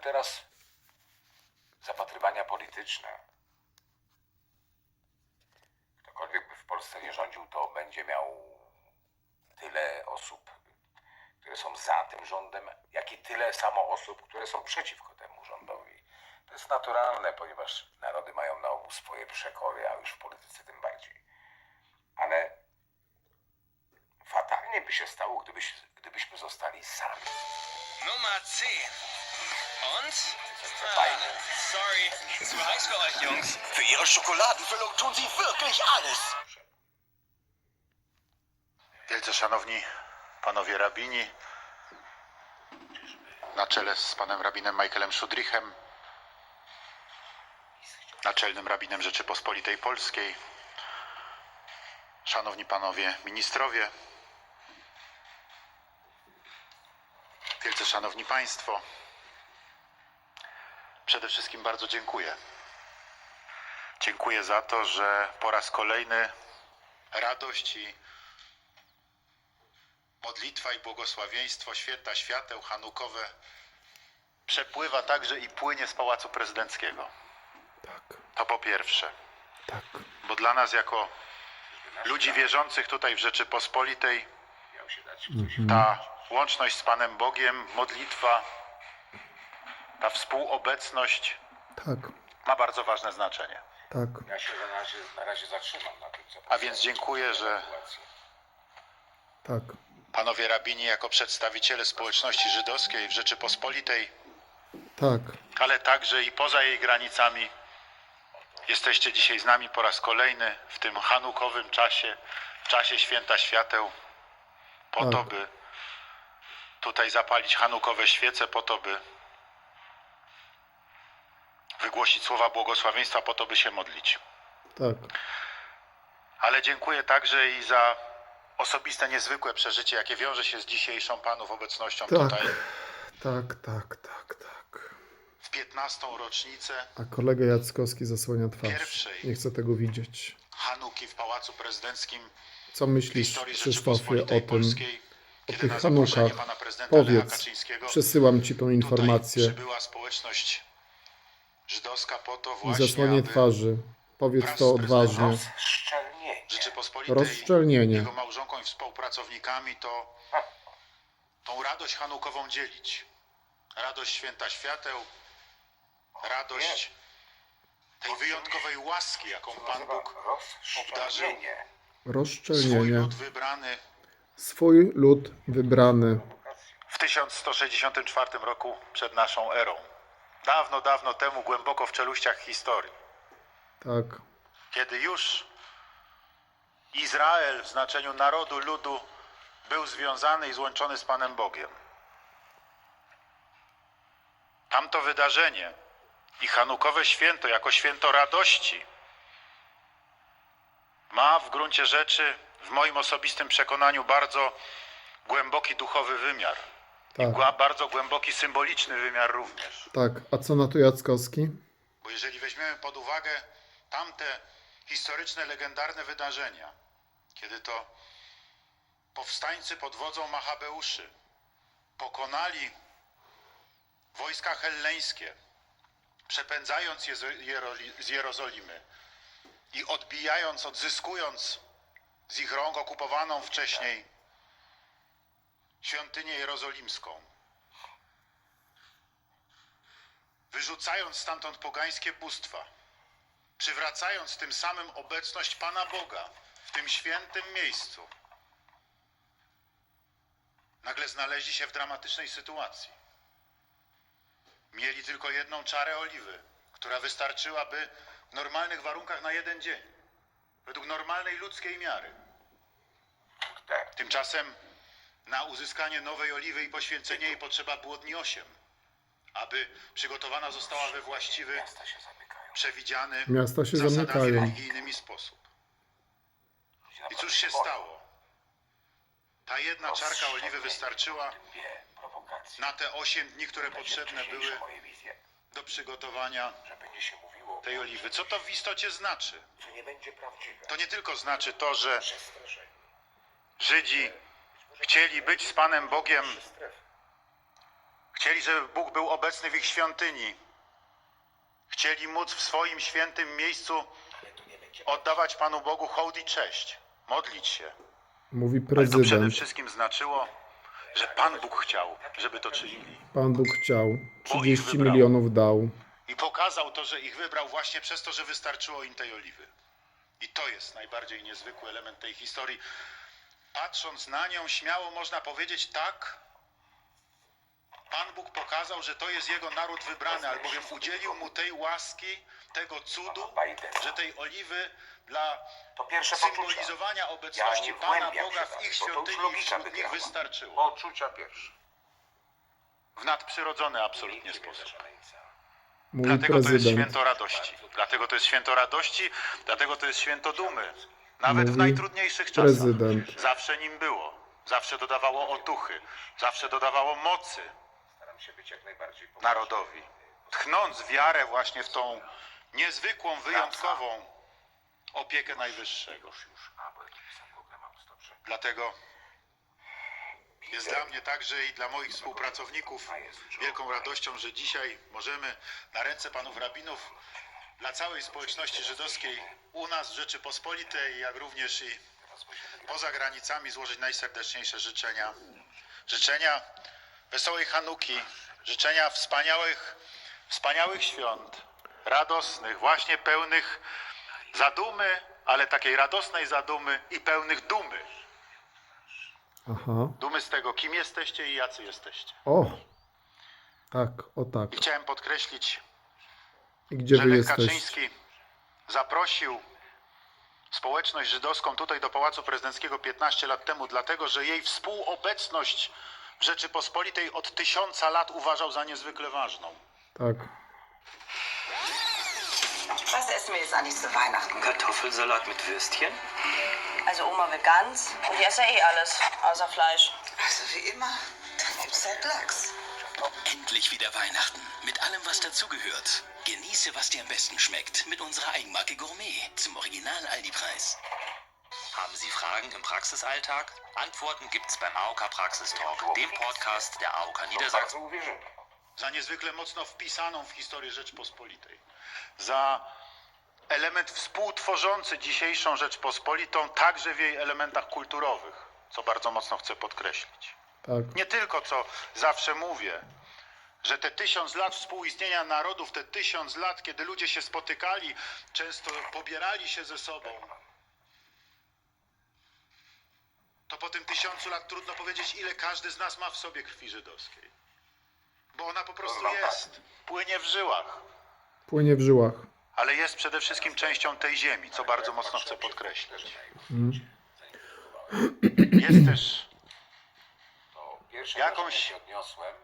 teraz zapatrywania polityczne, ktokolwiek by w Polsce nie rządził, to będzie miał tyle osób, które są za tym rządem, jak i tyle samo osób, które są przeciwko temu rządowi. To jest naturalne, ponieważ narody mają na ogół swoje przekory, a już w polityce tym bardziej. Ale fatalnie by się stało, gdybyś, gdybyśmy zostali sami. Nummer 10. Und? Beine. sorry, zu heiß für euch, Jungs. Für Ihre Schokoladenfüllung tun Sie wirklich alles. Wielce szanowni panowie rabini, na czele z panem rabinem Michaelem Szudrichem, naczelnym rabinem Rzeczypospolitej Polskiej, szanowni panowie ministrowie, wielce szanowni państwo, przede wszystkim bardzo dziękuję. Dziękuję za to, że po raz kolejny radość i modlitwa i błogosławieństwo święta świateł hanukowe przepływa także i płynie z Pałacu Prezydenckiego. Tak, To po pierwsze, tak. bo dla nas jako ludzi wierzących tutaj w Rzeczypospolitej dać ta łączność z Panem Bogiem, modlitwa, ta współobecność Tak, ma bardzo ważne znaczenie. tak. Ja się na razie, na razie zatrzymam na tym, co A więc dziękuję, że Tak, panowie rabini jako przedstawiciele społeczności żydowskiej w Rzeczypospolitej tak, ale także i poza jej granicami. Jesteście dzisiaj z nami po raz kolejny w tym hanukowym czasie, w czasie święta świateł, po Tak. to, by tutaj zapalić hanukowe świece, po to, by wygłosić słowa błogosławieństwa, po to, by się modlić. tak, Ale dziękuję także i za osobiste, niezwykłe przeżycie, jakie wiąże się z dzisiejszą Panów obecnością tak, tutaj tak, tak, tak, tak. w 15. rocznicę A kolega Jackowski zasłania twarz. Pierwszej. Nie chcę tego widzieć. Hanuki w Pałacu Prezydenckim Co myślisz, Krzysztofie, o tym, Polskiej, o tych Hanukach? Powiedz, przesyłam ci tą tutaj informację. przybyła społeczność żydowska po to I właśnie, zasłanie aby twarzy. Powiedz to odważnie. Rozszczelnienie. Rzeczypospolitej Rozszczelnienie. jego małżonką i współpracownikami to tą radość hanukową dzielić. Radość święta świateł, radość tej wyjątkowej łaski, jaką Pan Bóg Rozszczelnienie. swój Rozszczelnienie. lud wybrany Swój lud wybrany. w 1164 roku przed naszą erą. Dawno, dawno temu, głęboko w czeluściach historii, Tak, kiedy już Izrael w znaczeniu narodu, ludu był związany i złączony z Panem Bogiem. Tamto wydarzenie i Hanukowe święto jako święto radości ma w gruncie rzeczy, w moim osobistym przekonaniu, bardzo głęboki duchowy wymiar. Tak, Gła- bardzo głęboki symboliczny wymiar również. tak. A co na to Jackowski? Bo jeżeli weźmiemy pod uwagę tamte historyczne, legendarne wydarzenia, kiedy to powstańcy pod wodzą Machabeuszy pokonali wojska helleńskie, przepędzając je z Jerozolimy i odbijając, odzyskując z ich rąk okupowaną wcześniej świątynię jerozolimską, wyrzucając stamtąd pogańskie bóstwa, przywracając tym samym obecność Pana Boga w tym świętym miejscu, nagle znaleźli się w dramatycznej sytuacji. Mieli tylko jedną czarę oliwy, która wystarczyłaby w normalnych warunkach na jeden dzień, według normalnej ludzkiej miary. Tak. Tymczasem na uzyskanie nowej oliwy i poświęcenie jej potrzeba było dni osiem, aby przygotowana została we właściwy, przewidziany Miasta się zasadami zamykają. religijnymi sposób. I cóż się stało? Ta jedna czarka oliwy wystarczyła na te osiem dni, które potrzebne były do przygotowania tej oliwy. Co to w istocie znaczy? co nie będzie prawdziwe. To nie tylko znaczy to, że. Żydzi chcieli być z Panem Bogiem. Chcieli, żeby Bóg był obecny w ich świątyni. Chcieli móc w swoim świętym miejscu oddawać Panu Bogu hołd i cześć, modlić się. Mówi Ale to przede prezydent. wszystkim znaczyło, że Pan Bóg chciał, żeby to czynili. Pan Bóg chciał. Bo ich 30 wybrał. milionów dał. I pokazał to, że ich wybrał właśnie przez to, że wystarczyło im tej oliwy. I to jest najbardziej niezwykły element tej historii. Patrząc na nią, śmiało można powiedzieć tak. Pan Bóg pokazał, że to jest jego naród wybrany, albowiem udzielił mu tej łaski, tego cudu, że tej oliwy dla To pierwsze poczucia. symbolizowania obecności Pana Boga w ich świątyni wśród nich wystarczyło. Poczucia pierwsze. W nadprzyrodzony absolutnie sposób. Mówi Dlatego to jest prezydent. święto radości. Dlatego to jest święto radości, dlatego to jest święto dumy. Nawet w najtrudniejszych czasach. prezydent. Zawsze nim było. Zawsze dodawało otuchy. Zawsze dodawało mocy Staram się być jak najbardziej poważny. narodowi. Tchnąc wiarę właśnie w tą niezwykłą, wyjątkową opiekę Najwyższego. Dlatego jest dla mnie także i dla moich współpracowników wielką radością, że dzisiaj możemy na ręce panów rabinów dla całej społeczności żydowskiej u nas w Rzeczypospolitej, jak również i poza granicami złożyć najserdeczniejsze życzenia. Życzenia wesołej Hanuki, życzenia wspaniałych, wspaniałych świąt, radosnych, właśnie pełnych zadumy, ale takiej radosnej zadumy i pełnych dumy. Aha. Dumy z tego, kim jesteście i jacy jesteście. O! Tak, o tak. I chciałem podkreślić, gdzie że wy Lech? Kaczyński zaprosił społeczność żydowską tutaj do Pałacu Prezydenckiego 15 lat temu, dlatego że jej współobecność w Rzeczypospolitej od tysiąca lat uważał za niezwykle ważną. Tak. Was essen wir jetzt eigentlich zu Weihnachten? Kartoffelsalat mit Würstchen? Also Oma will Gans. Ich esse eh alles, außer Fleisch. Also wie immer, dann gibt's halt Lachs. Endlich wieder Weihnachten. Mit allem, was dazugehört. Genieße, was dir am besten schmeckt. Mit unserer Eigenmarke Gourmet. Zum Original Aldi-Preis. Haben Sie Fragen im Praxisalltag? Antworten gibt's beim AOK Praxistalk, dem Podcast der AOK Niedersachsen. Za niezwykle mocno wpisaną w historię Rzeczpospolitej. Za element współtworzący dzisiejszą Rzeczpospolitą, także w jej elementach kulturowych, co bardzo mocno chcę podkreślić. Tak. Nie tylko, co zawsze mówię, że te tysiąc lat współistnienia narodów, te tysiąc lat, kiedy ludzie się spotykali, często pobierali się ze sobą, to po tym tysiącu lat trudno powiedzieć, ile każdy z nas ma w sobie krwi żydowskiej. Bo ona po prostu tak. jest, płynie w żyłach, Płynie w żyłach. ale jest przede wszystkim częścią tej ziemi, co bardzo mocno chcę podkreślić. Jest też Jakąś- wrażenie się odniosłem.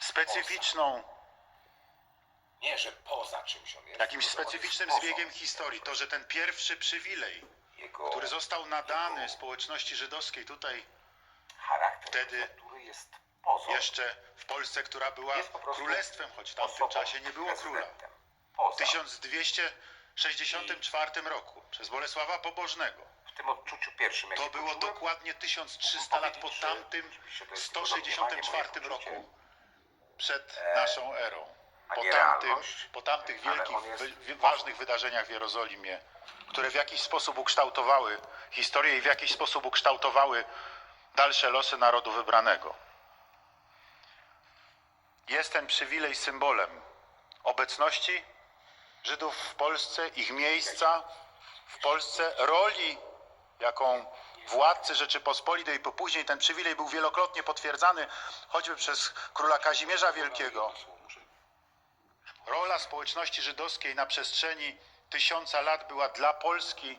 Specyficzną. Nie, że poza czymś on jest. Jakimś specyficznym zbiegiem historii, to, że ten pierwszy przywilej, Jego który został nadany społeczności żydowskiej tutaj wtedy jeszcze w Polsce, która była królestwem, choć w tamtym czasie nie było króla. W 1264 roku przez Bolesława Pobożnego. W tym odczuciu pierwszym, To było dokładnie 1300 lat po tamtym 164 roku przed naszą erą. Po tamtych, po tamtych wielkich, ważnych wydarzeniach w Jerozolimie, które w jakiś sposób ukształtowały historię i w jakiś sposób ukształtowały dalsze losy narodu wybranego. Jest ten przywilej symbolem obecności Żydów w Polsce, ich miejsca w Polsce, roli, jaką władcy Rzeczypospolitej, bo później ten przywilej był wielokrotnie potwierdzany, choćby przez króla Kazimierza Wielkiego. Rola społeczności żydowskiej na przestrzeni tysiąca lat była dla Polski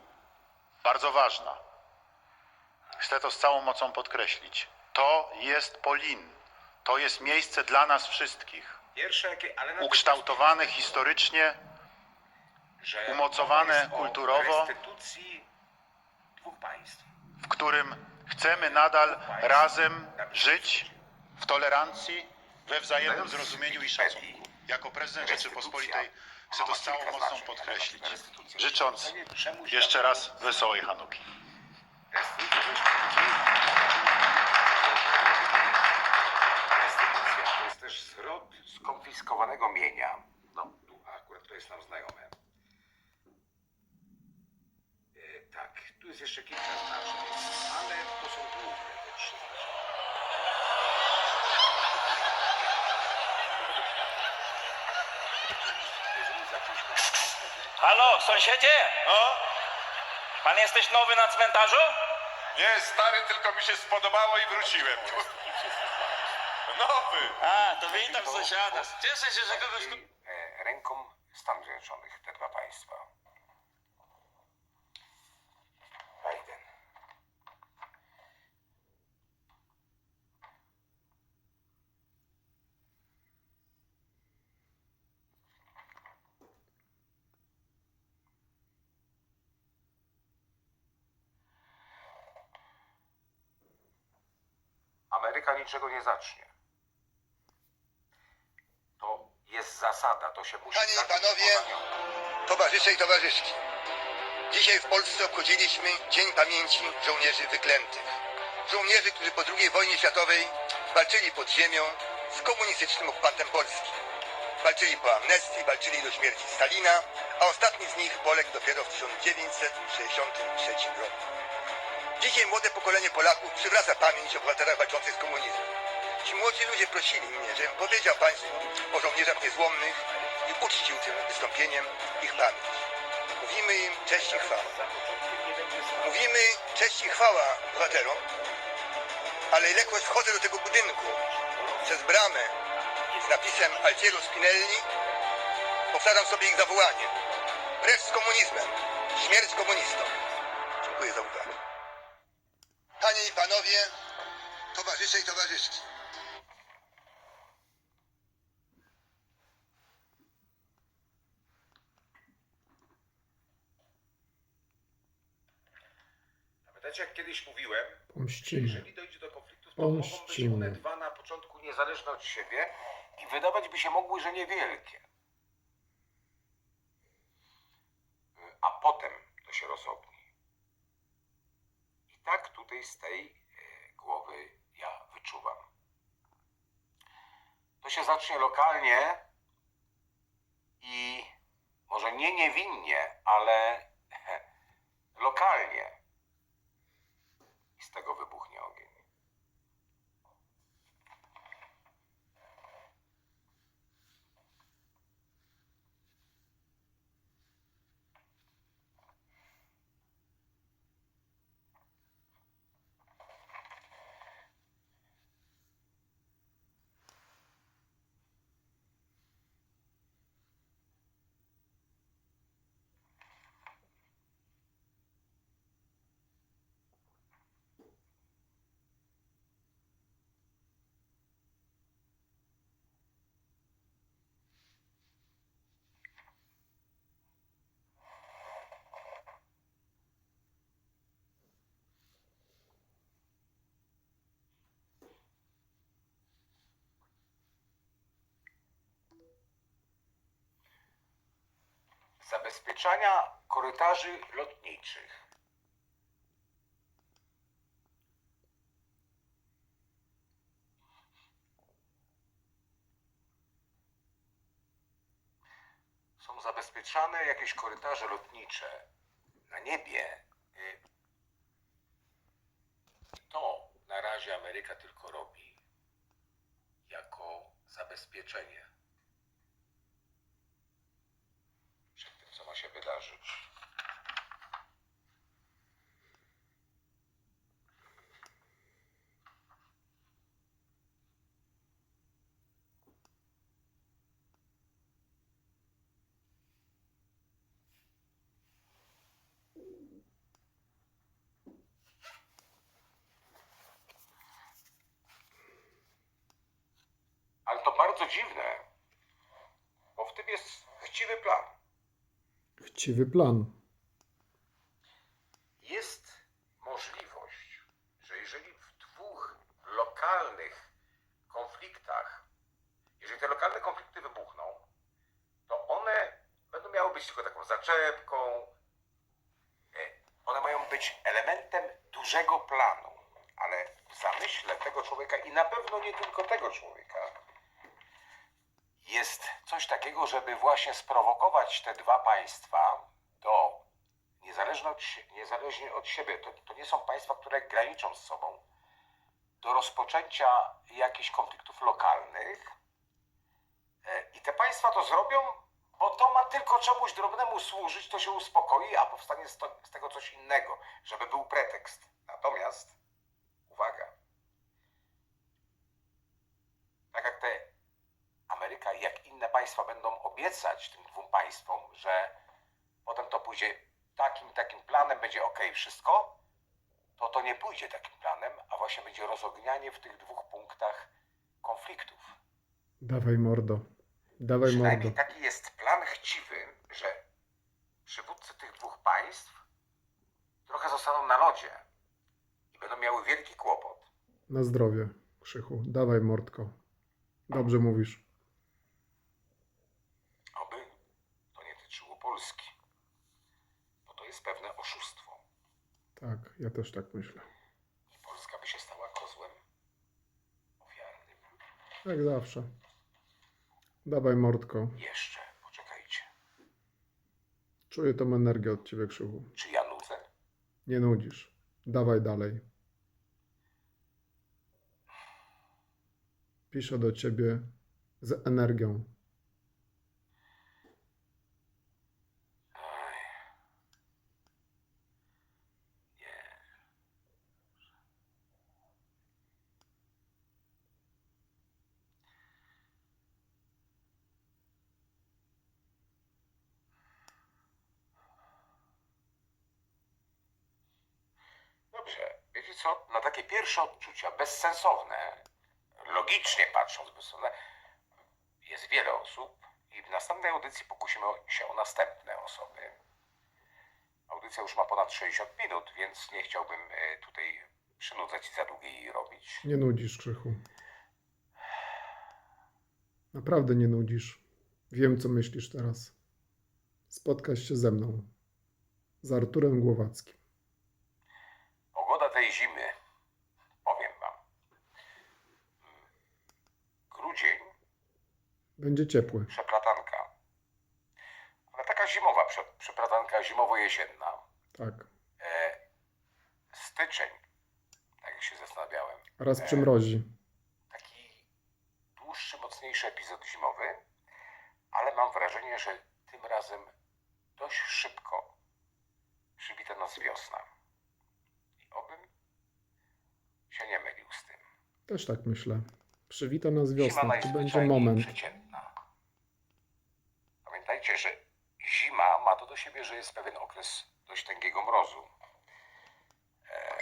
bardzo ważna. Chcę to z całą mocą podkreślić. To jest Polin. To jest miejsce dla nas wszystkich. Ukształtowane historycznie, umocowane kulturowo. dwóch państw w którym chcemy nadal razem żyć w tolerancji, we wzajemnym zrozumieniu i szacunku. Jako prezydent Rzeczypospolitej chcę to z całą mocą podkreślić, życząc jeszcze raz wesołej Hanuki. Restytucja to jest też zwrot skonfiskowanego mienia. No, akurat to jest nam znajome. jest jeszcze kilka znaczeń, ale to są główne te trzy. Halo, sąsiedzie? No? Pan jesteś nowy na cmentarzu? Nie, stary, tylko mi się spodobało i wróciłem. Nowy! A, to witam sąsiada. Cieszę się, że kogoś... tu- Niczego nie zacznie. To jest zasada, to się musi Panie i zacząć panowie, nią. Towarzysze i towarzyszki. Dzisiaj w Polsce obchodziliśmy Dzień Pamięci Żołnierzy Wyklętych. Żołnierzy, którzy po II wojnie światowej walczyli pod ziemią z komunistycznym okupantem Polski. Walczyli po amnestii, walczyli do śmierci Stalina, a ostatni z nich poległ dopiero w 1963 roku. Dzisiaj młode pokolenie Polaków przywraca pamięć o bohaterach walczących z komunizmem. Ci młodzi ludzie prosili mnie, żebym powiedział Państwu o żołnierzach niezłomnych i uczcił tym wystąpieniem ich pamięć. Mówimy im cześć i chwała. Mówimy cześć i chwała bohaterom, ale ilekroć wchodzę do tego budynku przez bramę z napisem Altiero Spinelli, powtarzam sobie ich zawołanie. Precz z komunizmem. Śmierć komunistom. Dziękuję za uwagę. Panowie, towarzysze i towarzyszki. Pamiętacie, jak kiedyś mówiłem, Pomścimy. jeżeli dojdzie do konfliktów, to mogą być Pomścimy. one dwa na początku niezależne od siebie i wydawać by się mogły, że niewielkie. A potem to się rozogni. I tak tutaj z tej e, głowy ja wyczuwam. To się zacznie lokalnie i może nie niewinnie, ale lokalnie. I z tego Zabezpieczania korytarzy lotniczych. Są zabezpieczane jakieś korytarze lotnicze na niebie. To na razie Ameryka tylko robi jako zabezpieczenie przed tym, co ma się. Ale to bardzo dziwne, bo w tym jest chciwy plan. Chciwy plan. Jest możliwość, że jeżeli w dwóch lokalnych konfliktach, jeżeli te lokalne konflikty wybuchną, to one będą miały być tylko taką zaczepką. E, One mają być elementem dużego planu, ale w zamyśle tego człowieka i na pewno nie tylko tego człowieka jest coś takiego, żeby właśnie sprowokować te dwa państwa do niezależnie od, niezależnie od siebie, to, to nie są państwa, które graniczą z sobą, do rozpoczęcia jakichś konfliktów lokalnych. E, I te państwa to zrobią Bo to ma tylko czemuś drobnemu służyć, to się uspokoi, a powstanie z, to, z tego coś innego, żeby był pretekst. Natomiast, uwaga, tak jak te inne państwa będą obiecać tym dwóm państwom, że potem to pójdzie takim, takim planem, będzie ok wszystko, to to nie pójdzie takim planem, a właśnie będzie rozognianie w tych dwóch punktach konfliktów. Dawaj mordo. Dawaj mordo. Przynajmniej taki jest plan chciwy, że przywódcy tych dwóch państw trochę zostaną na lodzie i będą miały wielki kłopot. Na zdrowie, Krzychu. Dawaj mordko. Dobrze mówisz. Oby to nie tyczyło Polski, bo to jest pewne oszustwo Tak, ja też tak myślę. i Polska by się stała kozłem ofiarnym. Jak zawsze. Dawaj mordko. Jeszcze, poczekajcie, Czuję tą energię od ciebie, Krzychu. czy ja nudzę? Nie nudzisz. Dawaj dalej. Piszę do ciebie z energią. Oj. Nie. Dobrze, wiecie co? Na takie pierwsze odczucia, bezsensowne, logicznie patrząc, bezsensowne, jest wiele osób i w następnej audycji pokusimy się o następne osoby. Audycja już ma ponad 60 minut, więc nie chciałbym e, tutaj przynudzać i za długiej robić. Nie nudzisz, Krzychu. Naprawdę nie nudzisz. Wiem, co myślisz teraz. Spotkasz się ze mną. Z Arturem Głowackim. Tej zimy, powiem wam. Grudzień, Będzie ciepły. przeplatanka. Ale taka zimowa prze, przeplatanka, zimowo-jesienna. Tak. E, styczeń, tak jak się zastanawiałem. Raz e, przymrozi. taki dłuższy, mocniejszy epizod zimowy, ale mam wrażenie, że tym razem dość szybko przywita nas wiosna. I obym się nie mylił z tym. Też tak myślę. Przywita nas wiosna. To będzie najzwyczajniej moment. przeciętna. Pamiętajcie, że zima ma to do siebie, że jest pewien okres dość tęgiego mrozu. E,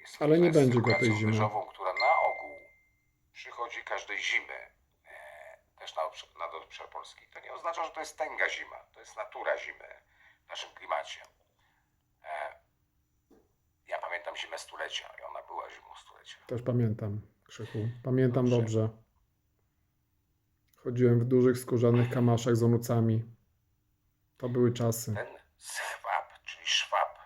jest Ale nie okres będzie go tej zimy. wyżową, która na ogół przychodzi każdej zimy. E, też na, obsz- na obszar Polski. To nie oznacza, że to jest tęga zima. To jest natura zimy w naszym klimacie. E, ja pamiętam zimę stulecia i ona była zimą stulecia. Też pamiętam, Krzychu. Pamiętam Dobrze. dobrze. Chodziłem w dużych skórzanych kamaszach z onucami. To były czasy. ten schwab, czyli szwab.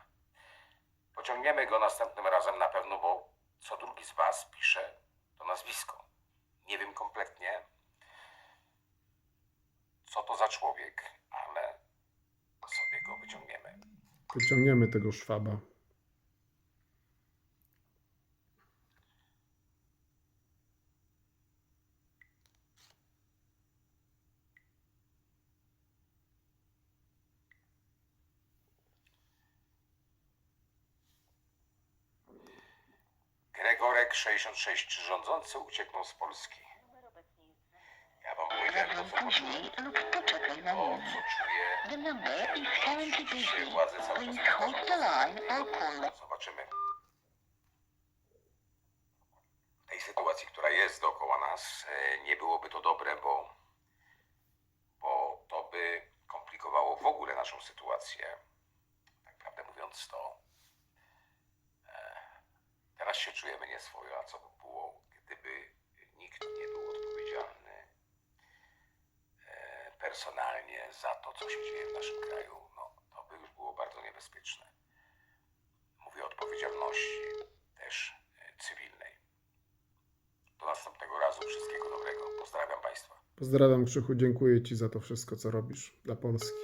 Pociągniemy go następnym razem na pewno, bo co drugi z Was pisze to nazwisko. Nie wiem kompletnie, co to za człowiek, ale sobie go wyciągniemy. Wyciągniemy tego szwaba. 66. Czy rządzący uciekną z Polski? Ja wam powiedziałem to, co poczułem. To, co czuję, że rzeczywiście władze cały czas prowadzą. Zobaczymy. W tej sytuacji, która jest dookoła nas, e, nie byłoby to dobre, bo, bo to by komplikowało w ogóle naszą sytuację. Tak prawdę mówiąc, to teraz się czujemy nieswojo, a co by było, gdyby nikt nie był odpowiedzialny e, personalnie za to, co się dzieje w naszym kraju, no to by już było bardzo niebezpieczne. Mówię o odpowiedzialności też e, cywilnej. Do następnego razu wszystkiego dobrego. Pozdrawiam Państwa. Pozdrawiam, Krzychu. Dziękuję Ci za to wszystko, co robisz dla Polski.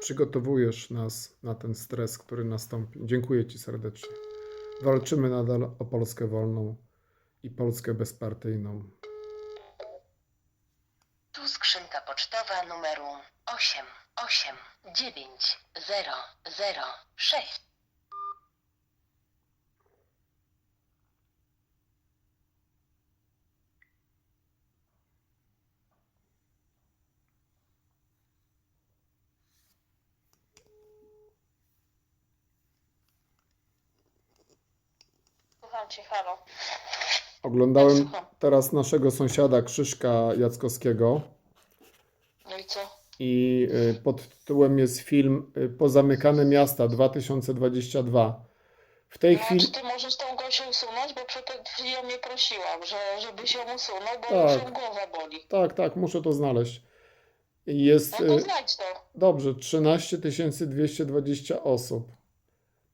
Przygotowujesz nas na ten stres, który nastąpi. Dziękuję Ci serdecznie. Walczymy nadal o Polskę wolną i Polskę bezpartyjną. Tu skrzynka pocztowa numeru 88900 6. Słucham cię, halo. Oglądałem Słucham. teraz naszego sąsiada Krzyszka Jackowskiego No i co? i y, pod tytułem jest film y, Pozamykane Miasta 2022. W tej No, chwili... czy ty możesz tą Gosię usunąć? Bo przed chwilą mnie prosiłam, że, żebyś ją usunął, bo Tak. już ją głowa boli. Tak, tak, muszę to znaleźć. Jest... No to y, znajdź to. Dobrze, 13 220 osób.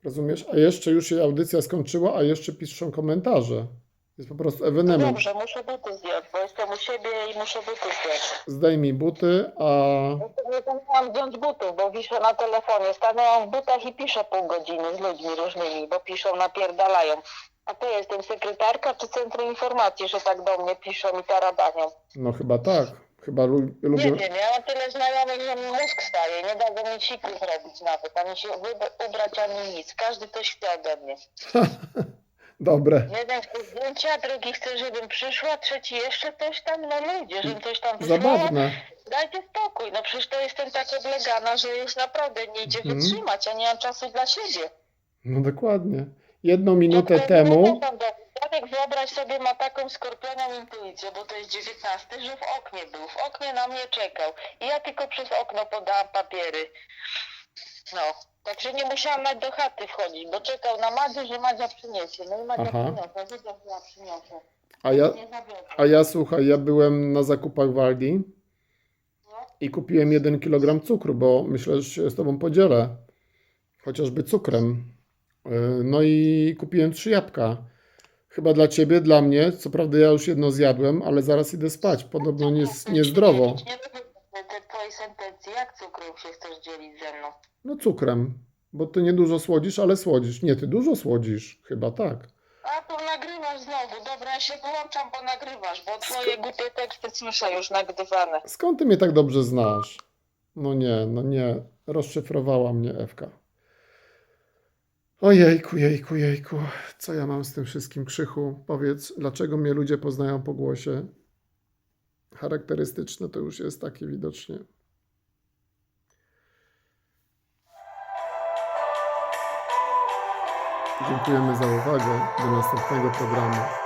Rozumiesz? A jeszcze już się audycja skończyła, a jeszcze piszą komentarze. Jest po prostu No ewenement. dobrze, muszę buty zdjąć, bo jestem u siebie i muszę buty zdjąć. Zdejmij buty, a Nie zdążyłam zdjąć butów, bo wiszę na telefonie. Stanęłam w butach i piszę pół godziny z ludźmi różnymi, bo piszą, napierdalają. A to jestem sekretarka czy Centrum Informacji, że tak do mnie piszą i taradanią. no chyba tak. Chyba lu- Nie wiem, ja mam tyle znajomych, że mi mózg staje. Nie da go mi siku zrobić nawet, ani się ubrać, ani nic. Każdy coś chce ode mnie. Dobre. Jeden chce zdjęcia, drugi chce, żebym przyszła, trzeci jeszcze coś tam. No ludzie, żebym coś tam wysłała. Zabawne. Dajcie spokój, no przecież to jestem tak oblegana, że już naprawdę nie idzie Mhm. wytrzymać, a nie mam czasu dla siebie. No dokładnie. Jedną minutę temu. Człowiek wyobraź sobie ma taką skorpioną intuicję, bo to jest 19, że w oknie był, w oknie na mnie czekał i ja tylko przez okno podałam papiery. No, także nie musiałam nawet do chaty wchodzić, bo czekał na Madzię, że Madzia przyniesie. No i Madzia Aha. przyniosła, wiedział, że ja przyniosę. A ja, Nie zawiodła. a ja słuchaj, ja byłem na zakupach w Aldi i kupiłem 1 kg cukru, bo myślę, że się z tobą podzielę. Chociażby cukrem. Yy, No i kupiłem trzy jabłka. Chyba dla ciebie, dla mnie. Co prawda ja już jedno zjadłem, ale zaraz idę spać. Podobno nie, niezdrowo. Te- twojej sentencji, jak cukrem się chcesz dzielić ze mną? No cukrem. Bo ty nie dużo słodzisz, ale słodzisz. Nie, ty dużo słodzisz. Chyba tak. A tu nagrywasz znowu, dobra, ja się wyłączam, bo nagrywasz, bo twoje głupie teksty słyszę już nagrywane. Skąd ty mnie tak dobrze znasz? No nie, no nie. Rozszyfrowała mnie Ewka. Ojejku, jejku, jejku. Co ja mam z tym wszystkim krzychu? Powiedz, dlaczego mnie ludzie poznają po głosie? Charakterystyczne to już jest takie widocznie. Dziękujemy za uwagę. Do następnego programu.